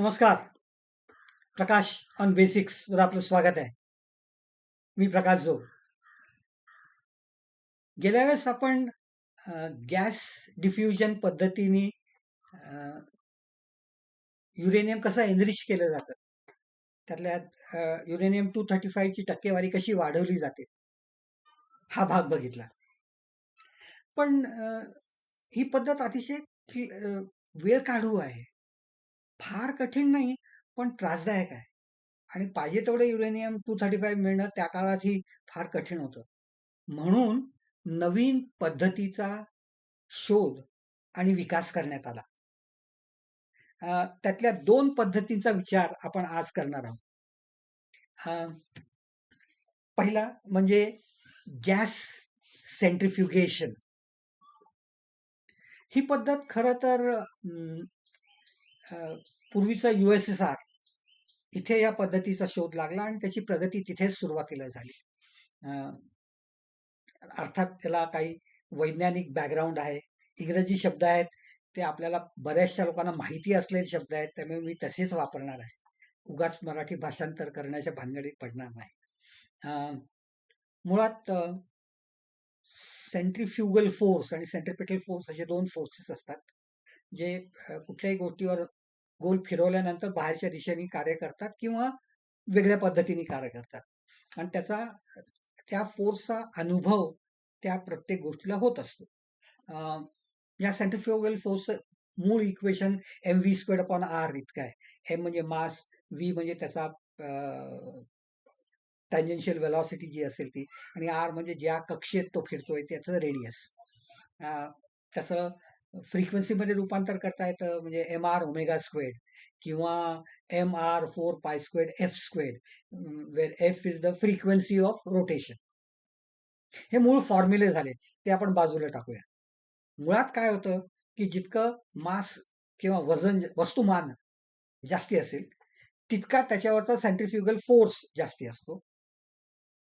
नमस्कार. प्रकाश on basics वर आपलं स्वागत आहे. मी प्रकाश जो गेल्या वेळेस आपण गॅस डिफ्युजन पद्धतीने युरेनियम कसं एनरिच केलं जातं. त्यातल्या अ, युरेनियम 235 ची टक्केवारी कशी वाढवली जाते. हा भाग बघितला. पण ही पद्धत अतिशय वेळ काढू आहे. फार कठीण नाही, पण त्रासदायक आहे. आणि पाहिजे तेवढे युरेनियम 235 मिळणं त्या काळातही फार कठीण होतं. म्हणून नवीन पद्धतीचा शोध आणि विकास करण्यात आला. त्यातल्या दोन पद्धतींचा विचार आपण आज करणार आहोत. पहिला म्हणजे गॅस सेंट्रिफ्युगेशन. ही पद्धत खरं तर पूर्वीचा यू-एस-एस-आर इथे या पद्धतीचा शोध लागला आणि त्याची प्रगती तिथेच सुरुवातीला झाली. अर्थात त्याला काही वैज्ञानिक बॅकग्राऊंड आहे. इंग्रजी शब्द आहेत, ते आपल्याला बऱ्याचशा लोकांना माहिती असलेले शब्द आहेत, त्यामुळे मी तसेच वापरणार आहे. उगाच मराठी भाषांतर करण्याच्या भानगडीत पडणार नाही. मुळात सेंट्रीफ्युगल सेंट्रिफ्युगल फोर्स आणि सेंट्रिपेटल फोर्स असे दोन फोर्सेस असतात, जे कुठल्याही गोष्टीवर गोल फिरवल्यानंतर बाहेरच्या दिशेने कार्य करतात किंवा वेगळ्या पद्धतीने कार्य करतात. आणि त्याचा त्या फोर्सचा अनुभव त्या प्रत्येक गोष्टीला होत असतो. या सेंट्रिफ्युगल फोर्सचं मूळ equation M V squared upon R इतकं आहे. एम म्हणजे मास, व्ही म्हणजे त्याचा अ, टॅन्जेन्शियल वेलॉसिटी जी असेल ती आणि आर म्हणजे ज्या कक्षेत तो फिरतोय त्याचं रेडियस. त्याचं फ्रिक्वेन्सीमध्ये रूपांतर करता येतं म्हणजे mr ओमेगा स्क्वेड किंवा M R four pi squared F squared where F is the frequency of rotation. हे मूळ फॉर्म्युले झाले. ते आपण बाजूला टाकूया. मुळात काय होतं, की जितकं मास किंवा वजन वस्तुमान जास्ती असेल, तितका त्याच्यावरचा सेंट्रिफ्युगल फोर्स जास्ती असतो.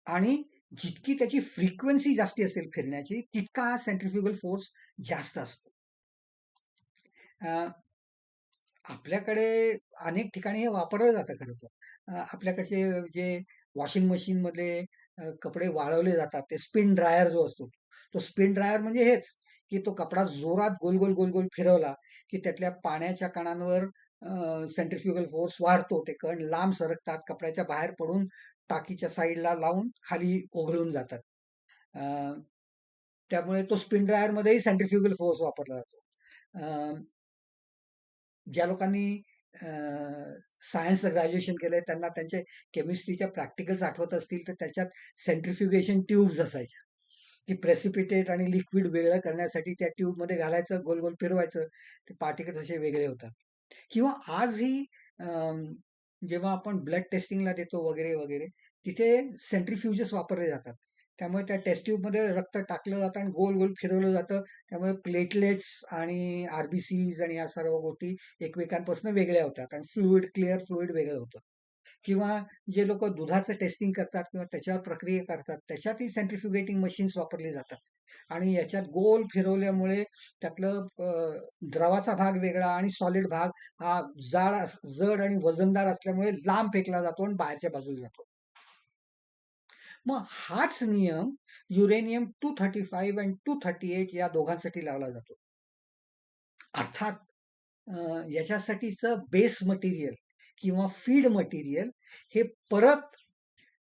आणि जितकी त्याची फ्रिक्वेन्सी जास्ती असेल फिरण्याची, तितका हा सेंट्रिफ्युगल फोर्स जास्त असतो. अ, आपल्याकडे अनेक ठिकाणी हे वापरलं जातं खरं तर. अ, आपल्याकडचे जे वॉशिंग मशीनमध्ये अ, कपडे वाळवले जातात, ते स्पिन ड्रायर जो असतो, तो स्पिन ड्रायर म्हणजे हेच, की तो कपडा जोरात गोल-गोल, गोल-गोल फिरवला, की त्यातल्या पाण्याच्या कणांवर अ, सेंट्रिफ्युगल फोर्स वाढतो. ते कण लांब सरकतात, कपड्याच्या बाहेर पडून टाकीच्या साईडला लावून खाली ओघळून जातात. अ, त्यामुळे तो स्पिन ड्रायरमध्येही सेंट्रिफ्युगल फोर्स वापरला जातो. अ, ज्या लोकांनी सायन्स ग्रॅज्युएशन केलंय त्यांना त्यांचे केमिस्ट्रीच्या प्रॅक्टिकल्स आठवत असतील, तर त्याच्यात सेंट्रिफ्युगेशन ट्यूब्स असायच्या, की प्रेसिपिटेट आणि लिक्विड वेगळं करण्यासाठी त्या ट्यूबमध्ये घालायचं, गोल-गोल फिरवायचं, ते पार्टिकल्स असे वेगळे होतात. किंवा आजही जेव्हा आपण ब्लड टेस्टिंगला देतो वगैरे, वगैरे, तिथे सेंट्रिफ्युजेस वापरले जातात. त्यामुळे त्या टेस्ट ट्यूबमध्ये रक्त टाकलं जातं आणि गोल-गोल फिरवलं जातं. त्यामुळे प्लेटलेट्स आणि आर-बी-सीज आणि या सर्व गोष्टी एकमेकांपासून वेगळ्या होतात आणि फ्लुईड क्लिअर फ्लुईड वेगळं होतं. किंवा जे लोक दुधाचं टेस्टिंग करतात किंवा त्याच्यावर प्रक्रिया करतात, त्याच्यातही सेंट्रिफ्युगेटिंग मशीन्स वापरली जातात. आणि याच्यात गोल फिरवल्यामुळे त्यातलं द्रवाचा भाग वेगळा आणि सॉलिड भाग हा जाड अस जड आणि वजनदार असल्यामुळे लांब फेकला जातो आणि बाहेरच्या बाजूला जातो. मग हाच नियम युरेनियम 235 आणि 238 या दोघांसाठी लावला जातो. अर्थात याच्यासाठीचं बेस मटेरियल किंवा फीड मटेरियल हे परत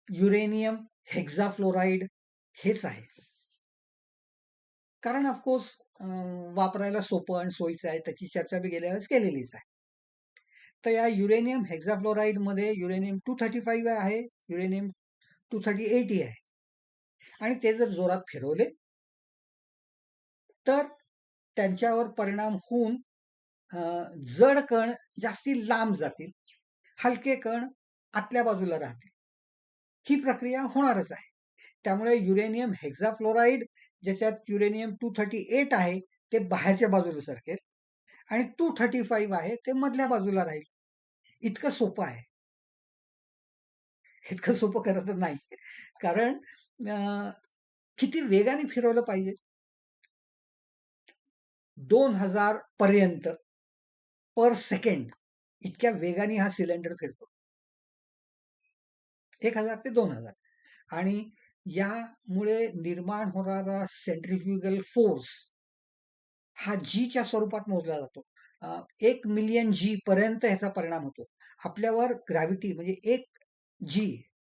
युरेनियम हेक्झाफ्लोराईड हेच आहे. कारण ऑफकोर्स वापरायला सोपं आणि सोयीचं आहे. त्याची चर्चा मी गेल्या वेळेस केलेलीच आहे. तर या युरेनियम हेक्झाफ्लोराईडमध्ये युरेनियम 235 आहे, युरेनियम 238 ही आहे. आणि ते जर जोरात फिरवले तर त्यांच्यावर परिणाम होऊन जड कण जास्ती लांब जातील. हलके कण आतल्या बाजूला राहतील. ही प्रक्रिया होणारच आहे. त्यामुळे युरेनियम हेक्झाफ्लोराईड ज्याच्यात युरेनियम 238 आहे, ते बाहेरच्या बाजूला सरकेल आणि 235 आहे, ते मधल्या बाजूला राहील. इतकं सोपं आहे. इतकं सोपं खरं तर नाही. कारण किती वेगाने फिरवलं पाहिजे? दोन हजार पर्यंत पर सेकंड इतक्या वेगाने हा सिलेंडर फिरतो एक हजार ते दोन हजार आणि यामुळे निर्माण होणारा सेंट्रिफ्युगल फोर्स हा जीच्या स्वरूपात मोजला जातो एक मिलियन जी पर्यंत ह्याचा परिणाम होतो आपल्यावर ग्रॅव्हिटी म्हणजे एक जी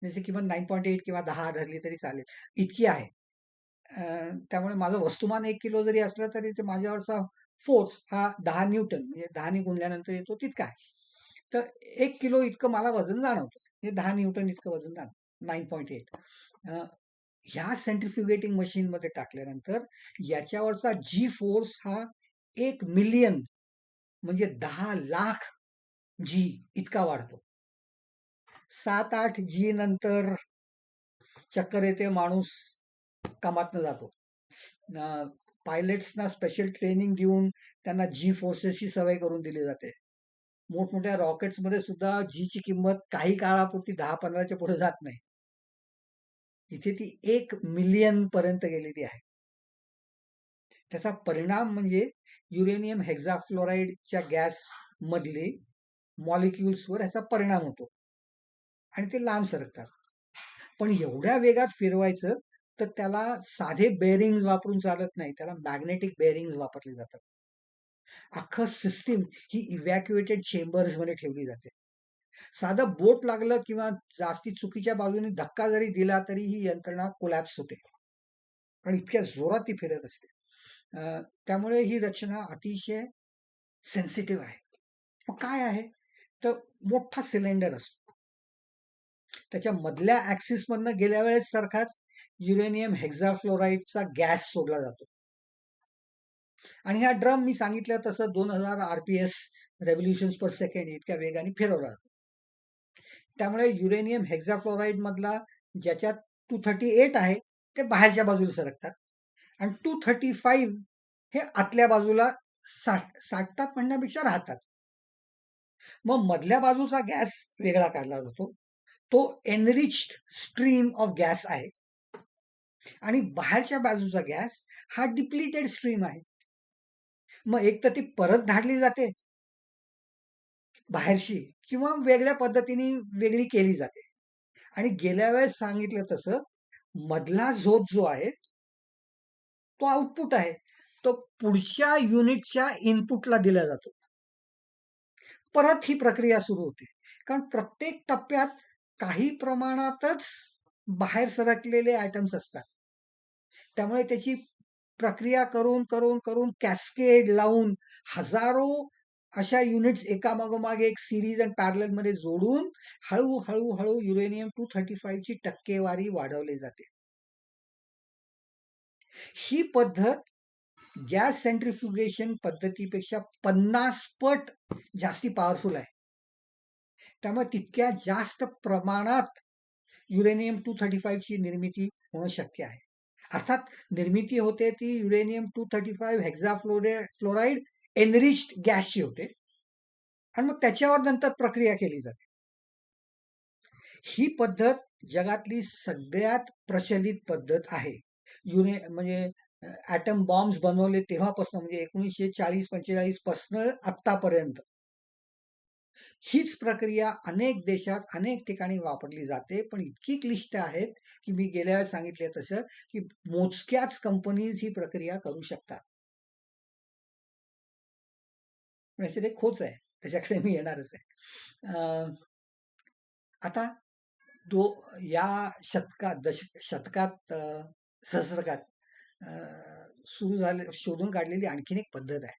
जसे किमान नाईन पॉईंट एट किंवा दहा धरली तरी चालेल. इतकी आहे. त्यामुळे माझं वस्तुमान एक किलो जरी असलं तरी ते माझ्यावरचा फोर्स हा दहा न्यूटन म्हणजे दहाने गुणल्यानंतर येतो तितका आहे. तर एक किलो इतकं मला वजन जाणवतं. म्हणजे दहा न्यूटन इतकं वजन जाणवतं. नाईन पॉईंट एट ह्या सेंट्रिफ्युगेटिंग मशीनमध्ये टाकल्यानंतर याच्यावरचा जी फोर्स हा एक मिलियन म्हणजे दहा लाख जी इतका वाढतो. सात आठ जी नंतर चक्कर येते माणूस कामातनं जातो. पायलट्सना स्पेशल ट्रेनिंग देऊन त्यांना जी फोर्सेसची सवय करून दिली जाते. मोठमोठ्या रॉकेट्समध्ये सुद्धा जीची किंमत काही काळापुरती दहा पंधराच्या पुढे जात नाही. इथे ती एक मिलियन पर्यंत गेलेली आहे. त्याचा परिणाम म्हणजे युरेनियम हेक्झाफ्लोराईडच्या गॅस मधले मॉलिक्युल्सवर ह्याचा परिणाम होतो. आणि ते लांब सरकतात. पण एवढ्या वेगात फिरवायचं तर त्याला साधे बेअरिंग वापरून चालत नाही. त्याला मॅग्नेटिक बेअरिंग वापरले जातात. अख्खं सिस्टीम ही इव्हॅक्युएटेड चेंबर्समध्ये ठेवली जाते. साधं बोट लागलं किंवा जास्ती चुकीच्या बाजूने धक्का जरी दिला तरी ही यंत्रणा कोलॅप्स होते. आणि इतक्या जोरात ती फिरत असते. त्यामुळे ही रचना अतिशय सेन्सिटिव्ह आहे. मग काय आहे? तर मोठा सिलेंडर असतो. त्याच्या मधल्या ऍक्सिसमधनं गेल्या वेळेस सारखाच युरेनियम हेक्झाफ्लोराईडचा गॅस सोडला जातो. आणि हा ड्रम मी सांगितलं तसं दोन हजार आरपीएस रेव्होल्युशन पर सेकंड इतक्या वेगाने फिरवला जातो. त्यामुळे युरेनियम हेक्झाफ्लोराईड मधला ज्याच्यात टू थर्टी एट आहे ते बाहेरच्या बाजूला सरकतात. आणि टू थर्टी फाईव्ह हे आतल्या बाजूला साठ साठतात म्हणण्यापेक्षा राहतात. मग मधल्या बाजूचा गॅस वेगळा काढला जातो. तो एनरिच्ड स्ट्रीम ऑफ गॅस आहे. आणि बाहेरच्या बाजूचा गॅस हा डिप्लिटेड स्ट्रीम आहे. मग एक तर ती परत धाडली जाते. बाहेरशी किंवा वेगळ्या पद्धतीने वेगळी केली जाते. आणि गेल्या वेळेस सांगितलं तसं मधला झोप जो आहे तो आउटपुट आहे. तो पुढच्या युनिटच्या इनपुटला दिला जातो. परत ही प्रक्रिया सुरू होते. कारण प्रत्येक टप्प्यात काही प्रमाणातच बाहेर सरकलेले आयटम्स असतात. त्यामुळे त्याची प्रक्रिया करून करून करून कॅस्केड लावून हजारो अशा युनिट्स एकामागोमाग एक सिरीज अँड पॅरलमध्ये जोडून हळूहळू हळू हळू युरेनियम टू थर्टी फाईव्ह ची टक्केवारी वाढवली जाते. ही पद्धत गॅस सेंट्रिफ्युगेशन पद्धतीपेक्षा पन्नास पट जास्ती पॉवरफुल आहे. त्यामुळे तितक्या जास्त प्रमाणात युरेनियम टू थर्टी फाईव्ह ची निर्मिती होणं शक्य आहे. अर्थात निर्मिती होते ती uranium two thirty five hexa fluoro fluoride enriched गॅसची होते. आणि मग त्याच्यावर नंतर प्रक्रिया केली जाते. ही पद्धत जगातली सगळ्यात प्रचलित पद्धत आहे. युने म्हणजे ॲटम बॉम्ब्स बनवले तेव्हापासून म्हणजे एकोणीसशे चाळीस पंचेचाळीस पासनं आत्तापर्यंत. हीच प्रक्रिया अनेक देशात अनेक ठिकाणी वापरली जाते. पण इतकी क्लिष्ट आहेत की मी गेल्या वेळेस सांगितले तसं की मोजक्याच कंपनीज ही प्रक्रिया करू शकतात. म्हणजे ते खोच आहे. त्याच्याकडे मी येणारच आहे. आता दो या शतकात दश शतकात सहस्रकात सुरू झाले शोधून काढलेली आणखीन एक पद्धत आहे.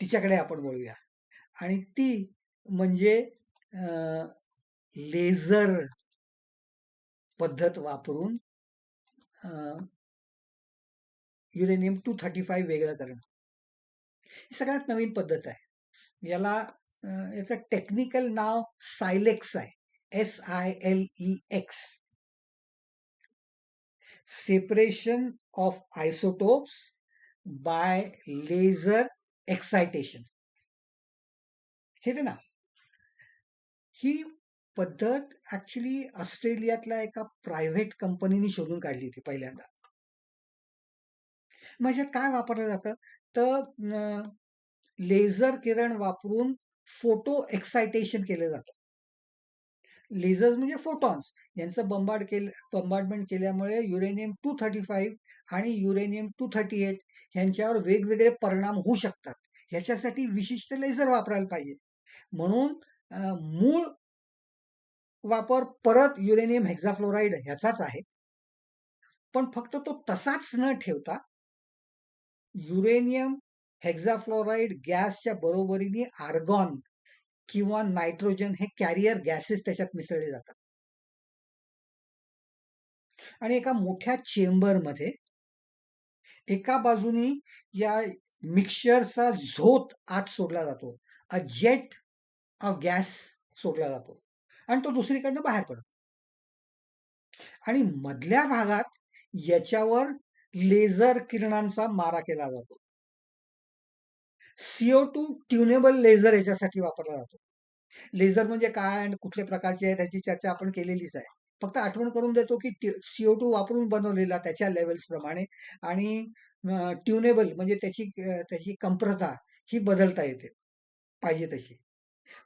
तिच्याकडे आपण बोलूया. आणि ती म्हणजे लेझर पद्धत वापरून युरेनियम टू थर्टी फाईव्ह वेगळं करणं. ही सगळ्यात नवीन पद्धत आहे. याला याचं टेक्निकल नाव सायलेक्स आहे. S I L E X. Separation of isotopes by laser excitation. हे ते ना ही पद्धत ऍक्च्युली ऑस्ट्रेलियातल्या एका प्रायव्हेट कंपनीने शोधून काढली होती पहिल्यांदा म्हणजे काय वापरलं जातं तर लेझर किरण वापरून फोटो एक्सायटेशन केलं जातं. लेझर्स म्हणजे फोटॉन्स यांचं बंबार्ड केलं बंबार्डमेंट केल्यामुळे युरेनियम टू थर्टी फाईव्ह आणि युरेनियम टू थर्टी एट यांच्यावर वेगवेगळे परिणाम होऊ शकतात. ह्याच्यासाठी विशिष्ट लेझर वापरायला पाहिजे. म्हणून मूळ वापर परत युरेनियम हेक्झाफ्लोराईड ह्याचाच आहे. पण फक्त तो तसाच न ठेवता युरेनियम हेक्झाफ्लोराईड गॅसच्या बरोबरीने आर्गॉन किंवा नायट्रोजन हे कॅरियर गॅसेस त्याच्यात मिसळले जातात. आणि एका मोठ्या चेंबरमध्ये एका बाजूनी या मिक्सचरचा झोत आत सोडला जातो. अ जेट हा गॅस सोडला जातो आणि तो दुसरीकडनं बाहेर पडतो. आणि मधल्या भागात याच्यावर लेझर किरणांचा मारा केला जातो. सीओ टू ट्युनेबल लेझर याच्यासाठी वापरला जातो. लेझर म्हणजे काय आणि कुठल्या प्रकारचे आहे त्याची चर्चा आपण केलेलीच आहे. फक्त आठवण करून देतो की सीओ टू वापरून बनवलेला त्याच्या लेवल्स प्रमाणे आणि ट्युनेबल म्हणजे त्याची त्याची कंप्रता ही बदलता येते पाहिजे तशी.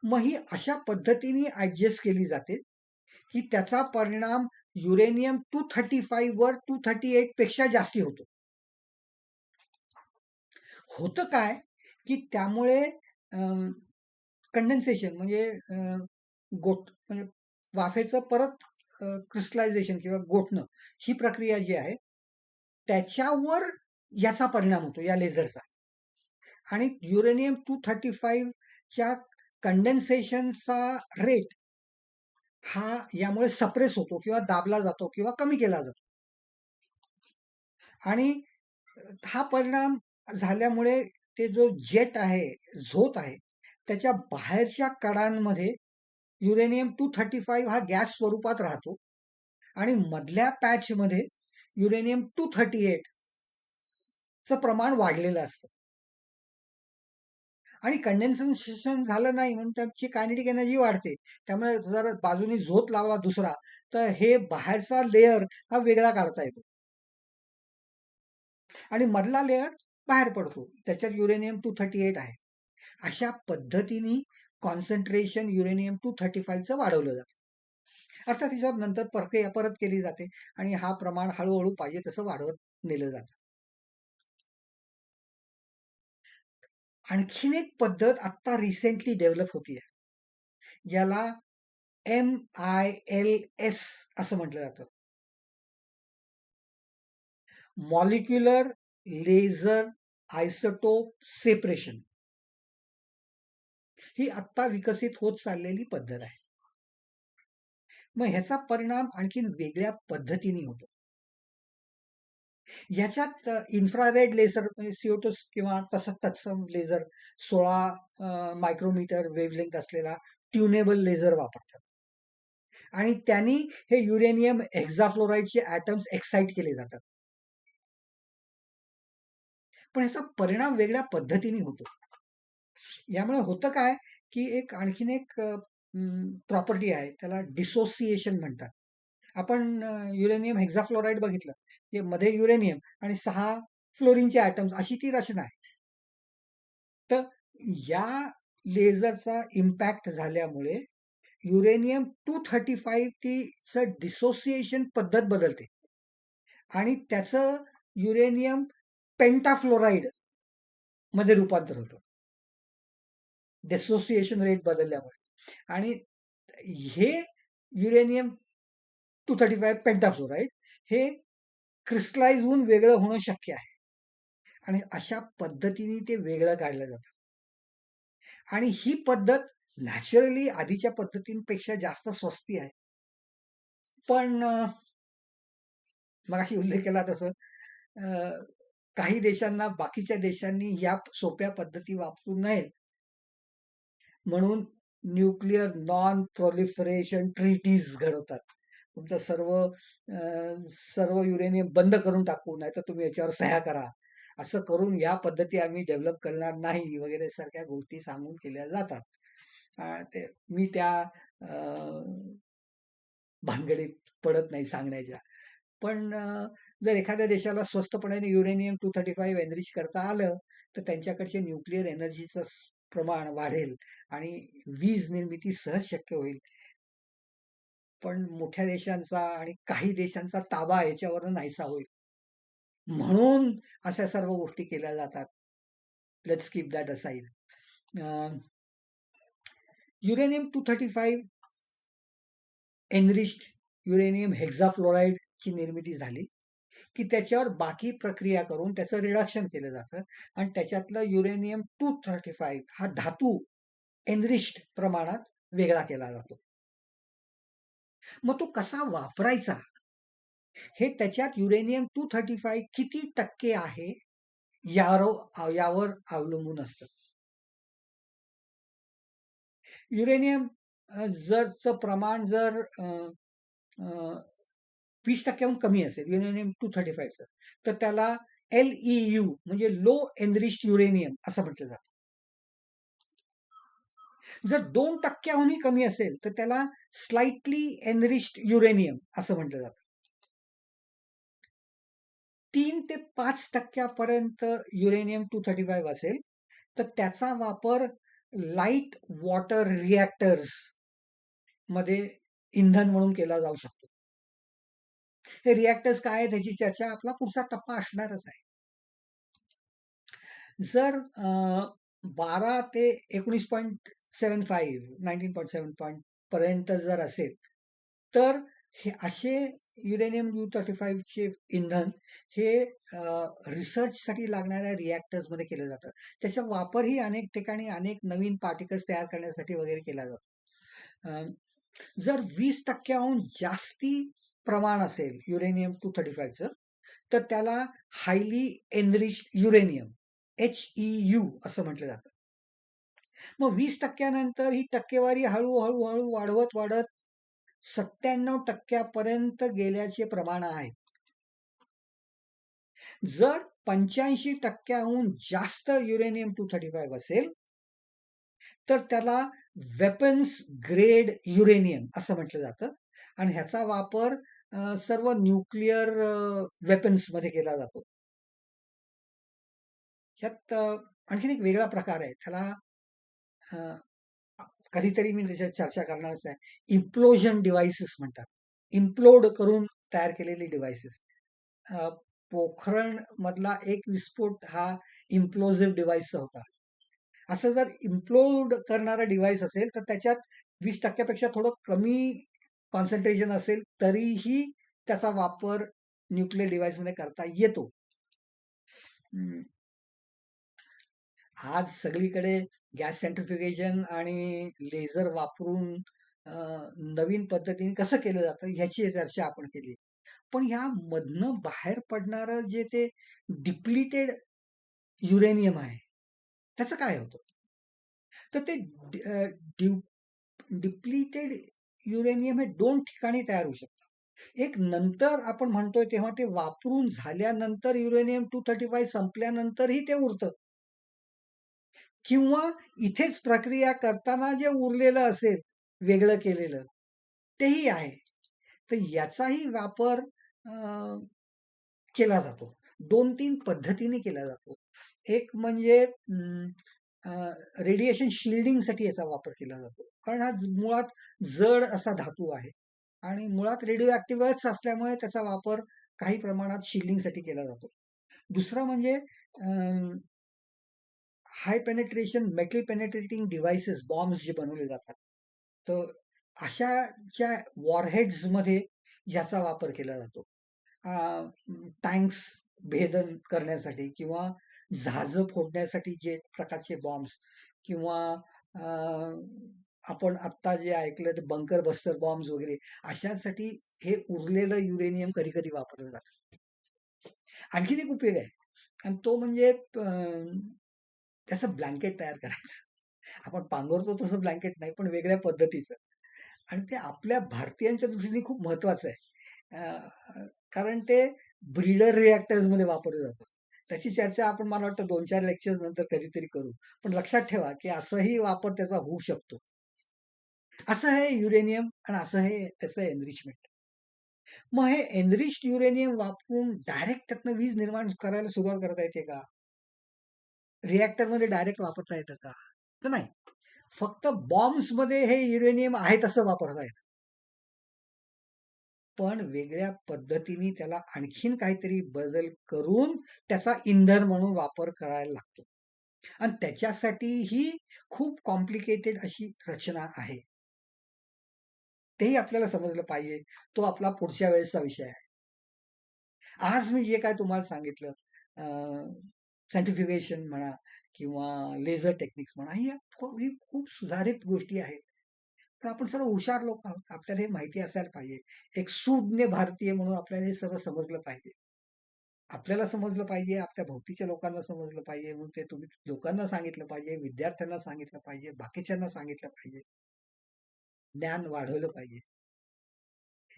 मग ही अशा पद्धतीने ॲडजस्ट केली जाते, की त्याचा परिणाम युरेनियम 235 वर 238 पेक्षा जास्ती होतो. होतं काय, की त्यामुळे कंडेन्सेशन म्हणजे अ, गोट म्हणजे वाफेचं परत क्रिस्टलायझेशन किंवा गोठणं ही प्रक्रिया जी आहे, त्याच्यावर याचा परिणाम होतो या लेझरचा. आणि युरेनियम टू थर्टी फाईव्हच्या कंडेन्सेशनचा रेट हा यामुळे सप्रेस होतो किंवा दाबला जातो किंवा कमी केला जातो. आणि हा परिणाम झाल्यामुळे ते जो जेट आहे, झोत आहे, त्याच्या बाहेरच्या कडांमध्ये युरेनियम 235 हा गॅस स्वरूपात राहतो आणि मधल्या पॅचमध्ये युरेनियम 238 चं प्रमाण वाढलेलं असतं. आणि कंडेन्सेशन झालं नाही म्हणून त्याची कायनेटिक एनर्जी वाढते. त्यामुळे जर बाजूनी झोत लावला दुसरा, तर हे बाहेरचा लेअर हा वेगळा काढता येतो. आणि मधला लेअर बाहेर पडतो. त्याच्यात युरेनियम 238 आहे. अशा पद्धतीने कॉन्सन्ट्रेशन युरेनियम 235 चं वाढवलं जातं. अर्थात त्याच्यावर नंतर प्रक्रिया परत केली जाते आणि हा प्रमाण हळूहळू पाहिजे तसं वाढवत नेलं जातं. आणखीन एक पद्धत आत्ता रिसेंटली डेव्हलप होती आहे याला एम-आय-एल-एस असं म्हटलं जातं. Molecular laser isotope separation. ही आत्ता विकसित होत चाललेली पद्धत आहे. मग ह्याचा परिणाम आणखीन वेगळ्या पद्धतीने होतो. याच्यात इन्फ्रारेड लेझर म्हणजे CO2 किंवा तसं तत्सम लेझर सोळा मायक्रोमीटर वेवलेंथ असलेला ट्युनेबल लेझर वापरतात. आणि त्यांनी हे युरेनियम हेक्साफ्लोराईडचे ॲटम्स एक्साइट केले जातात. पण ह्याचा परिणाम वेगळ्या पद्धतीने होतो. यामुळे होतं काय, की एक आणखीन एक प्रॉपर्टी आहे त्याला डिसोसिएशन म्हणतात. आपण युरेनियम हेक्झाफ्लोराईड बघितलं, मध्ये युरेनियम आणि सहा फ्लोरिनचे आयटम्स अशी ती रचना आहे. तर या लेझरचा इम्पॅक्ट झाल्यामुळे युरेनियम 235 तीचं डिसोसिएशन पद्धत बदलते. आणि त्याचं युरेनियम पेंटाफ्लोराईडमध्ये रूपांतर होतं. डिसोसिएशन रेट बदलल्यामुळे. आणि हे युरेनियम 235 पेंटाफ्लोराईड हे क्रिस्टलाइज होऊन वेगळं होणं शक्य आहे. आणि अशा पद्धतीने ते वेगळं काढलं जातं. आणि ही पद्धत नॅचरली आधीच्या पद्धतींपेक्षा जास्त स्वस्ती आहे. पण मग अशी उल्लेख केला तसं काही देशांना बाकीच्या देशांनी या सोप्या पद्धती वापरू नयेत. म्हणून न्यूक्लिअर नॉन प्रोलिफरेशन ट्रीटीज घडवतात. तुमचं सर्व सर्व युरेनियम बंद करून टाकू, नाहीतर तुम्ही याच्यावर सह्या करा. असं करून या पद्धती आम्ही डेव्हलप करणार नाही वगैरे सारख्या गोष्टी सांगून केल्या जातात. ते मी त्या भानगडीत पडत नाही सांगण्याच्या. पण जर एखाद्या देशाला स्वस्तपणे युरेनियम 235 एनरिच करता आलं, तर त्यांच्याकडचे न्यूक्लिअर एनर्जीचं प्रमाण वाढेल आणि वीज निर्मिती सहज शक्य होईल. पण मोठ्या देशांचा आणि काही देशांचा ताबा याच्यावर नाहीसा होईल. म्हणून अशा सर्व गोष्टी केल्या जातात. Let's keep that aside uranium two uranium 235 enriched uranium हेक्झाफ्लोराईडची निर्मिती झाली, की त्याच्यावर बाकी प्रक्रिया करून त्याचं रिडक्शन केलं जातं आणि त्याच्यातलं युरेनियम 235 हा धातू एनरिच्ड प्रमाणात वेगळा केला जातो. मग तो कसा वापरायचा? हे त्याच्यात युरेनियम 235 किती टक्के आहे यावर यावर अवलंबून असतं. युरेनियम अ, जरचं प्रमाण जर वीस टक्क्याहून कमी असेल युरेनियम 235चं तर त्याला एल-ई-यू म्हणजे लो एनरिच्ड युरेनियम असं म्हटलं जातं. जर दोन टक्क्याहूनही कमी असेल तर त्याला स्लाइटली एनरिच्ड युरेनियम असं म्हटलं जातं. तीन ते पाच टक्क्यापर्यंत युरेनियम टू थर्टी फाईव्ह असेल तर त्याचा वापर लाइट वॉटर रिॲक्टर्समध्ये इंधन म्हणून केला जाऊ शकतो. हे रिॲक्टर्स काय आहे त्याची चर्चा आपला पुढचा टप्पा असणारच आहे. जर बारा ते एकोणीस point seven five nineteen point seven point पर्यंत जर असेल तर हे असे युरेनियम यू थर्टी फाईव्हचे इंधन हे रिसर्चसाठी लागणाऱ्या रिॲक्टर्समध्ये केलं जातं. त्याचा वापरही अनेक ठिकाणी अनेक नवीन पार्टिकल्स तयार करण्यासाठी वगैरे केला जातो. जर 20% जास्ती प्रमाण असेल युरेनियम 235चं तर त्याला हायली एनरिच्ड युरेनियम एच-ई-यू असं म्हटलं जातं. मग वीस टक्क्यानंतर ही टक्केवारी हळूहळू हळू वाढवत, वाढत सत्त्याण्णव टक्क्यापर्यंत गेल्याचे प्रमाण आहेत. जर पंच्याऐंशी टक्क्याहून जास्त युरेनियम 235 असेल तर त्याला वेपन्स ग्रेड युरेनियम असं म्हटलं जातं आणि ह्याचा वापर सर्व न्यूक्लिअर वेपन्समध्ये केला जातो. ह्यात आणखीन एक वेगळा प्रकार आहे. त्याला कधीतरी मी त्याच्यात चर्चा करणारच आहे. इम्प्लोजन डिव्हाइसेस म्हणतात. इम्प्लोड करून तयार केलेली डिव्हायसेस पोखरण मधला एक विस्फोट हा इम्प्लोझिव्ह डिव्हाइसचा होता. असं जर इम्प्लोड करणारा डिव्हाइस असेल तर त्याच्यात वीस टक्क्यापेक्षा थोडं कमी कॉन्सन्ट्रेशन असेल तरीही त्याचा वापर न्यूक्लिअर डिव्हाइसमध्ये करता येतो. आज सगळीकडे गॅस सेंट्रिफिकेशन आणि लेझर वापरून नवीन पद्धतीने कसं केलं जातं ह्याची चर्चा आपण केली. पण ह्यामधनं बाहेर पडणारं जे ते डिप्लिटेड युरेनियम आहे, त्याचं काय होतं? तर ते डिप्लिटेड युरेनियम हे दोन ठिकाणी तयार होऊ शकतं. एक नंतर आपण म्हणतोय तेव्हा ते वापरून झाल्यानंतर युरेनियम 235 संपल्यानंतरही ते उरतं. किंवा इथेच प्रक्रिया करताना जे उरलेलं असेल, वेगळं केलेलं, तेही आहे. तर याचाही वापर केला जातो. 2-3 पद्धतीने केला जातो. एक म्हणजे रेडिएशन शिल्डिंगसाठी याचा वापर केला जातो. कारण हा मुळात जड असा धातू आहे आणि मुळात रेडिओ ऍक्टिव्हच असल्यामुळे त्याचा वापर काही प्रमाणात शिल्डिंगसाठी केला जातो. दुसरं म्हणजे high penetration metal penetrating devices bombs जे बनवले जातात. तर अशाच्या वॉरहेड्समध्ये याचा वापर केला जातो. टँक्स भेदन करण्यासाठी किंवा जहाजं फोडण्यासाठी जे प्रकारचे बॉम्ब्स किंवा आपण आत्ता जे ऐकलं ते बंकर बस्टर बॉम्ब्स वगैरे अशासाठी हे उरलेलं युरेनियम कधी-कधी वापरलं जातं. आणखीन एक उपयोग आहे आणि तो म्हणजे त्याचं ब्लँकेट तयार करायचं. आपण पांघरतो तसं ब्लँकेट नाही, पण वेगळ्या पद्धतीचं आणि ते आपल्या भारतीयांच्या दृष्टीने खूप महत्वाचं आहे. कारण ते ब्रीडर रिॲक्टर्समध्ये वापरलं जातं. त्याची चर्चा आपण मला वाटतं 2-4 लेक्चर्स नंतर कधीतरी करू. पण लक्षात ठेवा, की असंही वापर त्याचा होऊ शकतो. असं आहे युरेनियम आणि असं आहे त्याचं एनरिचमेंट. मग हे एनरिच्ड युरेनियम वापरून डायरेक्ट त्यातनं वीज निर्माण करायला सुरुवात करता येते का? रिॲक्टरमध्ये डायरेक्ट वापरता येतं का? तर नाही. फक्त बॉम्ब्समध्ये हे युरेनियम आहे तसं वापरता येतं. पण वेगळ्या पद्धतीने त्याला आणखीन काहीतरी बदल करून त्याचा इंधन म्हणून वापर करायला लागतो. आणि त्याच्यासाठी ही खूप कॉम्प्लिकेटेड अशी रचना आहे. तेही आपल्याला समजलं पाहिजे. तो आपला पुढच्या वेळेसचा विषय आहे. आज मी जे काय तुम्हाला सांगितलं सायंटिफिकेशन म्हणा किंवा लेझर टेक्निक्स म्हणा, ही ही खूप सुधारित गोष्टी आहेत. पण आपण सर्व हुशार लोक आहोत. आपल्याला हे माहिती असायला पाहिजे. एक सुज्ञ भारतीय म्हणून आपल्याला हे सर्व समजलं पाहिजे. आपल्याला समजलं पाहिजे, आपल्या भोवतीच्या लोकांना समजलं पाहिजे, म्हणून ते तुम्ही लोकांना सांगितलं पाहिजे, विद्यार्थ्यांना सांगितलं पाहिजे, बाकीच्यांना सांगितलं पाहिजे. ज्ञान वाढवलं पाहिजे.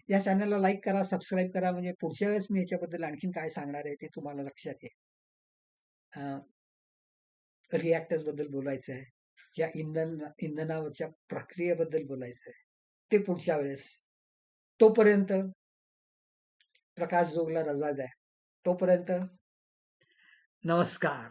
या चॅनलला लाईक करा, सबस्क्राईब करा, म्हणजे पुढच्या वेळेस मी याच्याबद्दल आणखीन काय सांगणार आहे ते तुम्हाला लक्षात येईल. रिॲक्टर्सबद्दल बोलायचं आहे. या इंधन इंधनावरच्या प्रक्रियेबद्दल बोलायचं आहे. ते पुढच्या वेळेस. तोपर्यंत प्रकाश जोगला रजा द्या. तोपर्यंत नमस्कार.